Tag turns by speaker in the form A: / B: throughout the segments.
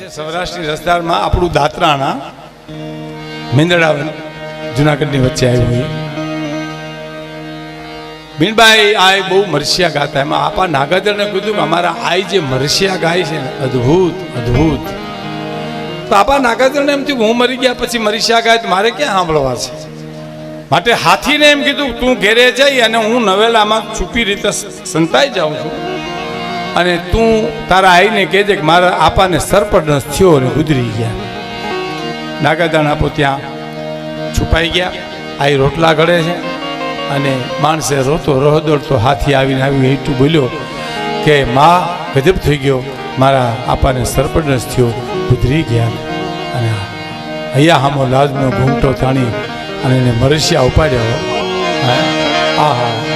A: છે. સૌરાષ્ટ્રની રસ્તામાં આપણું દાતરાણા મેંદડાવન જુનાગઢની વચ્ચે આવ્યું હોય મીનભાઈ આ બહુ મરસિયા ગાતા. એમાં આપા નાગાદરને કીધું કે અમારા આઈ જે મરસિયા ગાય છે ને, અદ્ભુત અદ્ભુત. તો આપા નાગાદરને એમ થયું હું મરી ગયા પછી મરસિયા ગાય મારે ક્યાં સાંભળવા છે? માટે હાથીને એમ કીધું તું ઘેરે જઈ અને હું નવેલામાં છુપી રીતે સંતાઈ જાઉં છું. અને તું તારા આઈને કહેજે કે મારા આપાને સરપંચ થયો અને ગુજરી ગયા. નાગાદાન આપો ત્યાં છુપાઈ ગયા. આઈ રોટલા ઘડે છે અને માણસે રોતો રહદોડતો હાથી આવીને આવી એટલું બોલ્યો કે મા, ગજબ થઈ ગયો. મારા આપાને સરપંચ થયો, ગુજરી ગયા. અને અહીંયા હામો લાજનો ઘૂંટો તાણી અને એને મરસિયા ઉપાડ્યો. હા? આહા.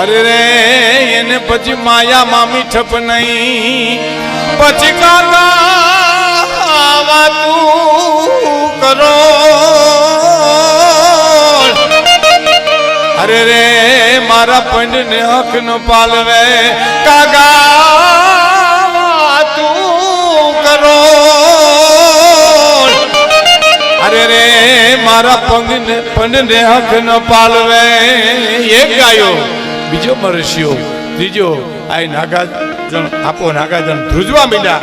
A: અરે રે, એને પછી માયા મામી ઠપ નહીં. પછી કાકા વાતું કરો. અરે રે, મારા પંડ ને હક ન પાલવે કાગા તું કરો. અરે રે, મારા પંગ ને પંડ ને હક ન પાલવે. એક ગાયો, બીજો મરસ્યો ત્રીજો આ નાગાજન આપો નાગાજન ધ્રુજવા મીડ્યા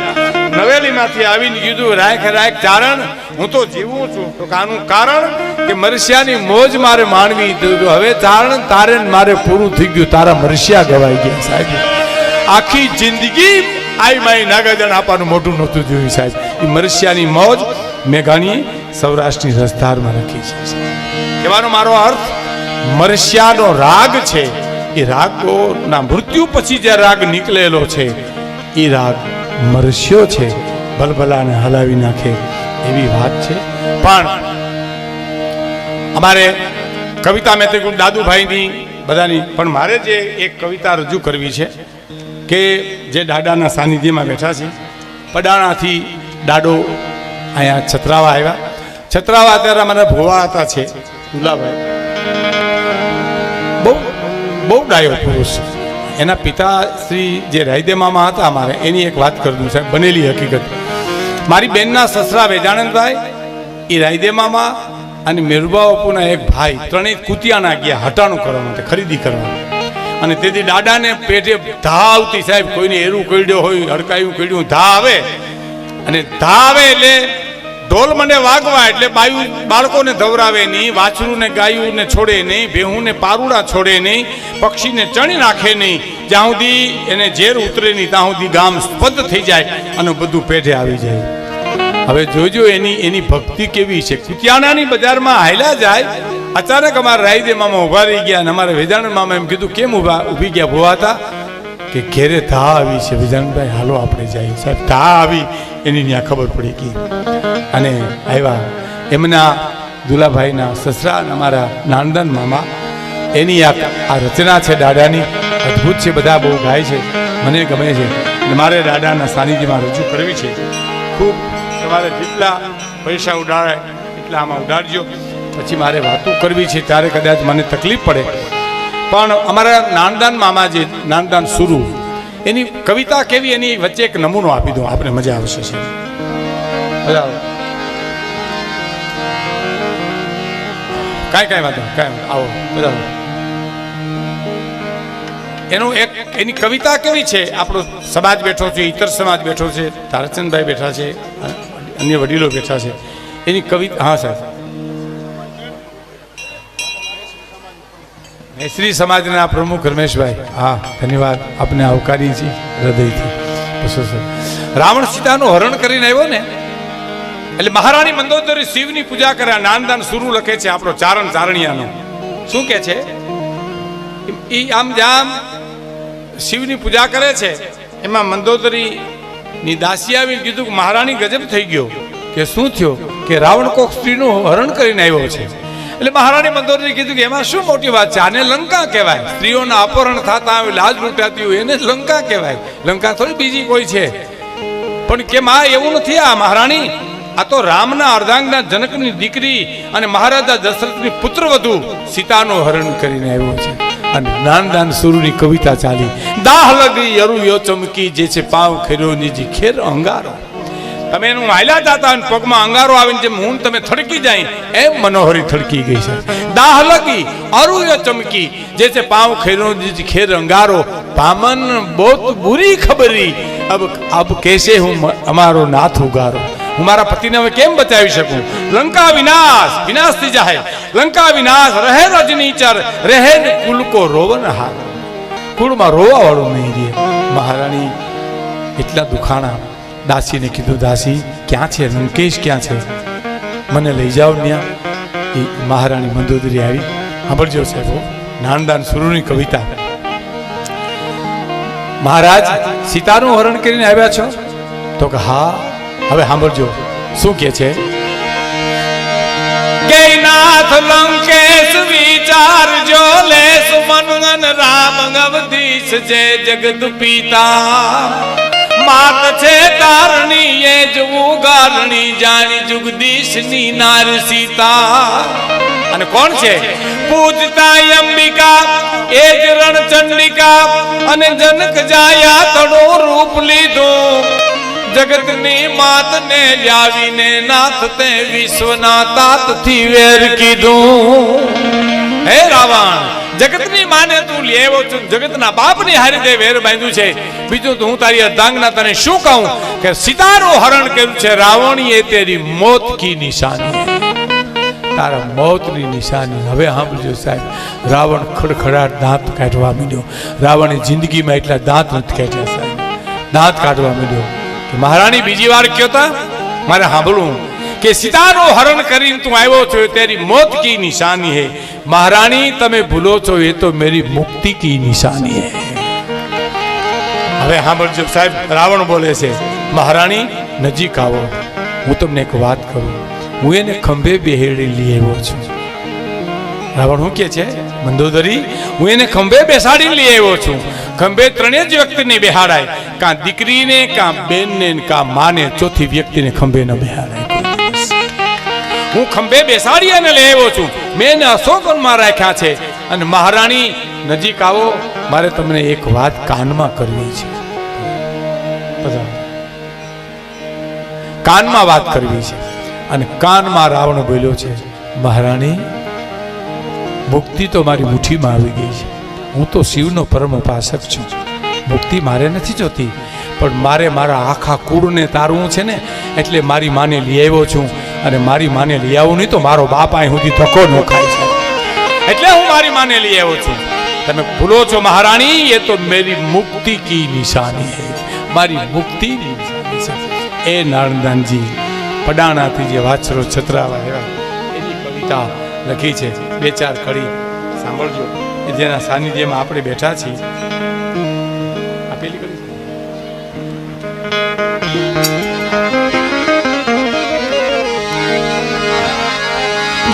A: નવેલીમાંથી આવીને કીધું, રાખ રાખ, ચારણ, હું તો જીવું છું. તો આનું કારણ કે મરસિયાની મોજ મારે માણવી હવે ચારણ તારે મારે પૂરું થઈ ગયું. તારા મરસિયા ગવાઈ ગયા, સાહેબ. આખી જિંદગી આઈ માઈ નાગાજન આપવાનું મોટું નહોતું જોયું, સાહેબ. એ મરસિયાની મોજ મેં ઘણી સૌરાષ્ટ્રની રસધારમાં લખી છે. કહેવાનો મારો અર્થ, મરસિયાનો રાગ છે. એ રાગોના મૃત્યુ પછી જે રાગ નીકળેલો છે, એ રાગ મરસ્યો છે. ભલભલાને હલાવી નાખે એવી વાત છે. પણ અમારે કવિતા મેં તે દાદુભાઈની બધાની, પણ મારે જે એક કવિતા રજૂ કરવી છે કે જે દાદાના સાનિધ્યમાં બેઠા છે. પડાણાથી દાડો અહીંયા છત્રાવા આવ્યા. છત્રાવા અત્યારે મને ભોવા હતા છે. દુલાભાઈ બહુ બહુ ડાયો પુરુષ. એના પિતા શ્રી જે રાયદે મામા હતા અમારે એની એક વાત કરું સાહેબ બનેલી હકીકત. મારી બેનના સસરા વેજાનંદભાઈ એ રાયદે મામા અને મેરુબા બાપુના એક ભાઈ ત્રણેય કુતિયાના ગયા હટાણું કરવા માટે ખરીદી કરવા અને તેથી દાદાને પેટે ધા આવતી સાહેબ કોઈને એરું કરડ્યો હોય હડકાયું કઈડ્યું ધા આવે. અને ધા આવે એટલે ઢોલ મને વાગવા એટલે બાયુ બાળકોને ધવરાવે નહીં, વાછરુને ગાયુંને છોડે નહીં, ભેહુંને પારુડા છોડે નહીં, પક્ષીને ચણી નાખે નહીં. જ્યાં સુધી એને ઝેર ઉતરે નહીં, ત્યાં સુધી ગામ સ્પદ થઈ જાય અને બધું પેઢે આવી જાય. હવે જોજો એની એની ભક્તિ કેવી છે. કુતિયાણાની બજારમાં હાલ્યા જાય, અચાનક અમારા રાયદે મામા ઊભા રહી ગયા અને અમારા વેદાણ મામા એમ કીધું, કેમ ઊભા ઊભી ગયા, ભૂવા હતા? કે ઘેરે ધા આવી છે. વિધાનભાઈ હાલો, આપણે જઈએ. સાહેબ, ધા આવી. એની ત્યાં ખબર પડી ગઈ. અને આવ્યા. એમના દુલાભાઈના સસરા અને અમારા નાનદન મામા. એની આ આ રચના છે દાદાની. અદ્ભુત છે, બધા બહુ ગાય છે. મને ગમે છે. મારે દાદાના સાનિધ્યમાં રજૂ કરવી છે. ખૂબ તમારે જેટલા પૈસા ઉડાડે, એટલા આમાં ઉડાડજો. પછી મારે વાતો કરવી છે, ત્યારે કદાચ મને તકલીફ પડે. પણ અમારા નાનદાન મામા જે નાનદાન સુરુ, એની કવિતા કેવી? એની વચ્ચે એક નમૂનો આપી દઉં. આપણે મજા આવશે. છે કાંઈ કાંઈ વાંધો કાંઈ આવો, બધા એનું એક, એની કવિતા કેવી છે? આપણો સમાજ બેઠો છે ઇતર સમાજ બેઠો છે, તારચંદભાઈ બેઠા છે, અન્ય વડીલો બેઠા છે. એની કવિતા, હા, સાહેબ. મૈત્રી સમાજના પ્રમુખ રમેશભાઈ. હા, ધન્યવાદ. આપને આવકારી છીએ હૃદયથી. રાવણ સીતાનું હરણ કરીને આવ્યો ને એટલે મહારાણી મંદોદરી શિવની પૂજા કર્યા, નાનદાન સુરુ લખે છે આપણો ચારણ ચારણિયાનો શું કે છે? એ આમ જામ શિવની પૂજા કરે છે. એમાં મંદોદરી ની દાસી આવીને કીધું કે મહારાણી ગજબ થઈ ગયો, કે શું થયો? કે રાવણ કોક સ્ત્રીનું હરણ કરીને આવ્યો છે. એટલે મહારાણી મંદોદરી કીધું કે એમાં શું મોટી વાત છે? આને લંકા કહેવાય. સ્ત્રીઓના અપહરણ થતા હોય, લાજ લૂંટાતી હોય, એને લંકા કહેવાય. લંકા થોડી બીજી કોઈ છે. પણ કેમ આ એવું નથી આ મહારાણી? આ તો રામના અર્ધાંગના જનકની દીકરી અને મહારાજા દશરથની પુત્રવધુ સીતાનું હરણ કરીને આવ્યો છે. અને નાનદાન સુરની કવિતા ચાલી. દાહ લગી અરુ યો ચમકી જે છે પાવ ખેરો નીજી ખેર અંગારો. તમે એનું હાલ્યા જાતા અને પગમાં અંગારો આવીને જેમ હું તમે થડકી જાય, એમ મનોહરી થડકી ગઈ છે. દાહ લગી અરુય ચમકી જે છે પાવ ખેરો નીજી ખેર અંગારો. પામન બહુત બુરી ખબરી. અબ અબ કેસે હું અમારો નાથ ઉગારો. હું મારા પતિને હવે કેમ બચાવી શકું? લંકા વિનાશ વિનાશ થઈ જાય લંકા વિનાશ, રહે રજનીચર રહે કુલ કો રોવન હાર. કુળમાં રોવા વાળું નહીં રે મહારાણી, એટલા દુખાણા. દાસીને કીધું, દાસી, ક્યાં છે? લંકેશ ક્યાં છે? મને લઈ જાઓ ત્યાં એ મહારાણી મંદોદરી આવી. સાંભળજો સાહેબ, નાનદાન સુરુની કવિતા. મહારાજ, સીતાનું હરણ કરીને આવ્યા છો? તો કે, હા હવે સાંભળજો, શું કે છે? કે નાથ લંકેશ વિચારજો લે મનગન રામ અવધીશ જય જગત પિતા. માત છે તારણી એ જ ઉગારણી જાણી જુગદીશની નાર સીતા. અને કોણ છે? પૂજતા અંબિકા, એ જ રણચંડિકા અને જનક જાયા તડો રૂપ લીધું. જગતની માતને યાવીને નાથ તે વિશ્વના તાતથી વેર કીધું. હે રાવણ, જગતની માને તું લેવો છું. જગતના બાપની હારી તે વેર બાંધ્યું છે. બીજું તો હું તારી અર્ધાંગના તને શું કહું? કે સિતારો હરણ કર્યું છે. રાવણીએ તેરી મોત કી નિશાની. તારા મોતની નિશાની. હવે સાંભળજો સાહેબ, રાવણ ખડખડાટ દાંત કાઢવા માંડ્યો. રાવણે જિંદગીમાં એટલા દાંત નથી કાઢ્યા સાહેબ. દાંત કાઢવા માંડ્યો. મહારાણી બીજી વાર કયો તા? મારે સાંભળવું. કે સીતાનું હરણ કરીને તું આવ્યો છો તેરી મોત કી નિશાની હે. મહારાણી, તમે ભૂલો છો એ તો મેરી મુક્તિ કી નિશાની હે. હવે સાંભળજો સાહેબ, રાવણ બોલે છે, મહારાણી, નજીક આવો. હું તમને એક વાત કરું. હું એને ખંભે બેહેડી લઈ આવ્યો છું. રાવણ શું કે છે? મંદોદરી, હું એને ખંભે બેસાડી લઈ આવ્યો છું. ખંભે ત્રણેય જ વ્યક્તિને બેહાડાય. કાં દીકરીને, કાં બેનને, કાં માને, ચોથી વ્યક્તિને ખંભે ન બેહાડાય. હું ખંભે બેસાડી અને લઈ આવ્યો છું. મેં એને અશોકનમાં રાખ્યા છે. અને મહારાણી, નજીક આવો. મારે તમને એક વાત કાનમાં કરવી છે. કાનમાં વાત કરવી છે. અને કાનમાં રાવણ બોલ્યો છે, મહારાણી મુક્તિ તો મારી મુઠ્ઠીમાં આવી ગઈ છે. હું તો શિવનો પરમ ઉપાસક છું. મુક્તિ મારે નથી જોતી, પણ મારે મારા આખા કુળને તારવું છે ને, એટલે મારી માને લઈ આવ્યો છું. અને મારી માને લઈ આવું નહીં તો મારો બાપ અહીં સુધી ધક્કો ન ખાય છે. એટલે હું મારી માને લઈ આવ્યો છું. તમે ભૂલો છો મહારાણી, એ તો મેરી મુક્તિ કી નિશાની હે મારી છે. એ નારણદાનજી પડાણાથી જે વાછરો છતરાવા આવ્યા, એની કવિતા લખી છે. બે ચાર કડી સાંભળજો. જેના સાનિધ્યમાં આપણે બેઠા છીએ.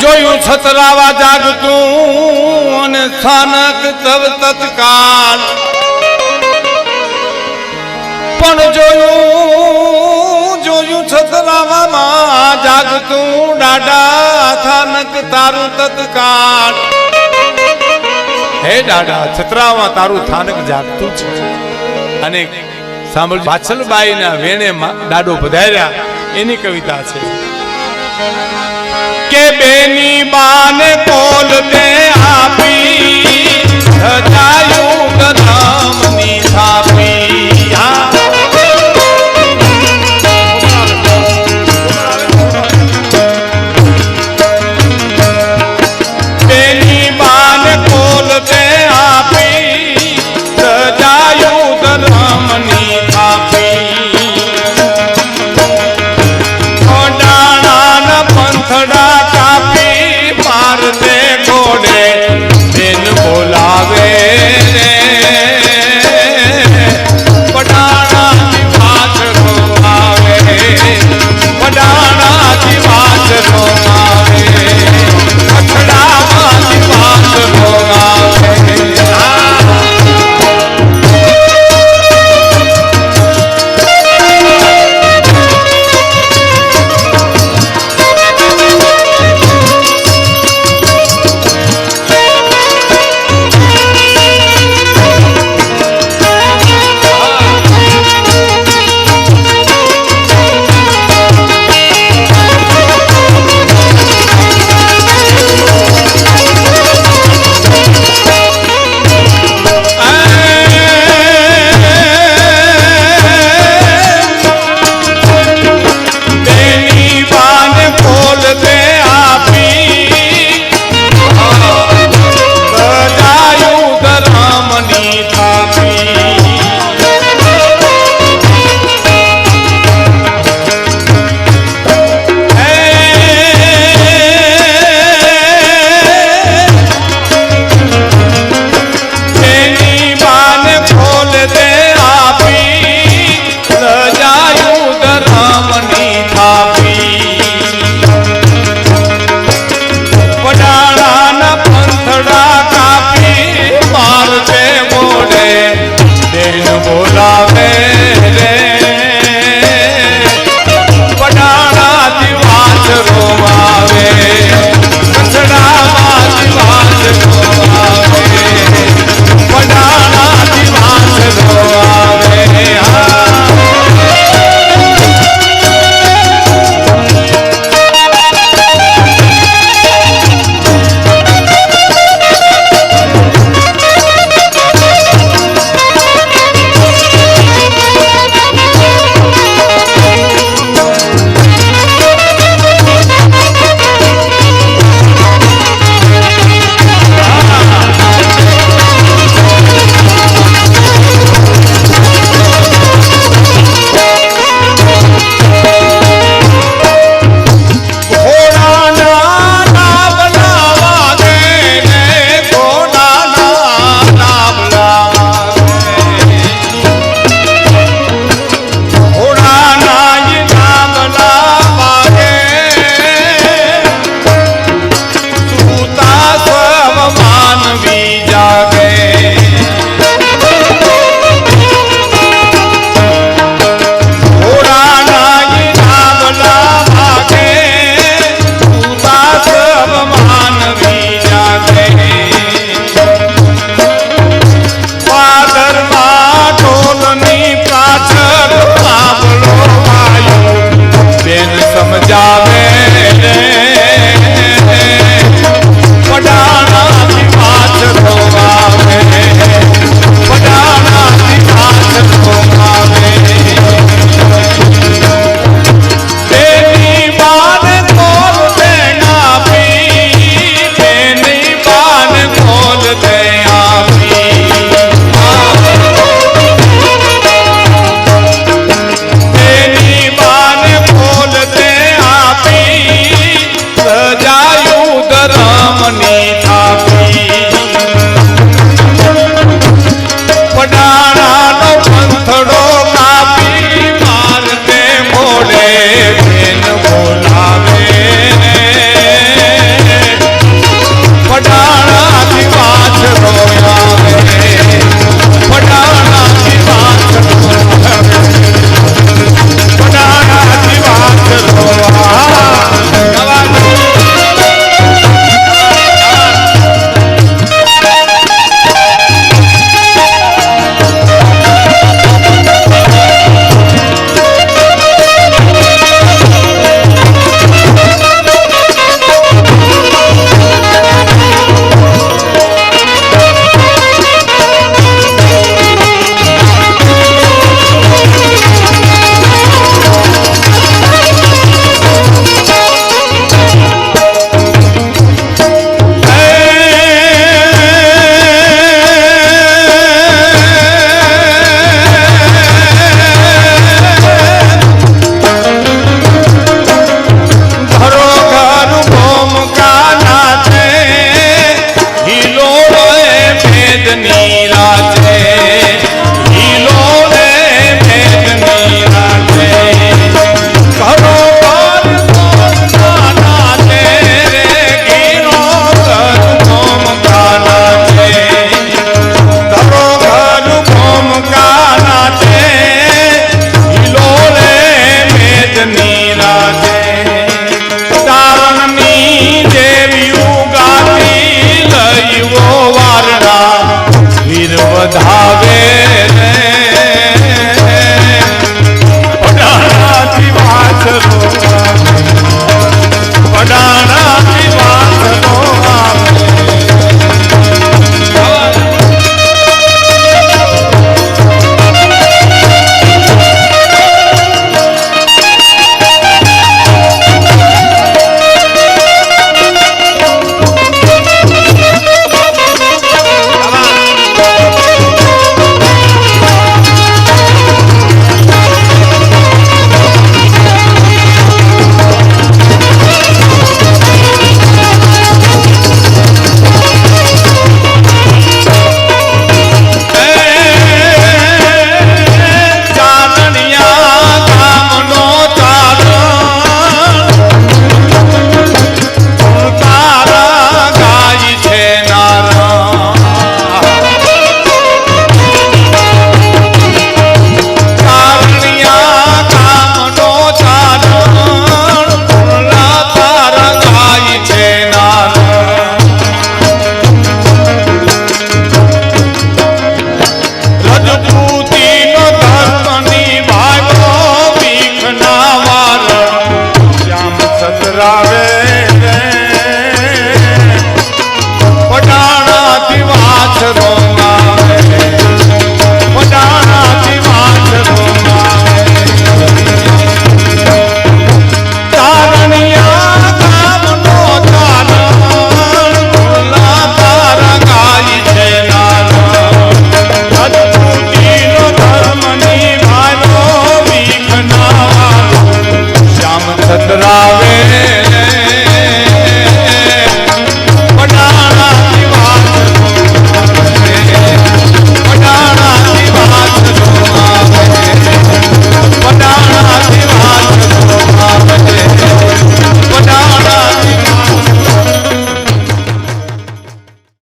A: જોયું છતરાવા જાગતું અને સ્થાનક તવ તત્કાલ. પણ જોયું છતરાવામાં જાગતું ડાડા સ્થાનક તારું તત્કાળ. હે ડાડા છતરામાં તારું થાનક જાગતું છે. અને સાંભળ વાછલબાઈના વેણેમાં ડાડો પધાર્યા. એની કવિતા છે. કે બેની બાને કોલ તે આપી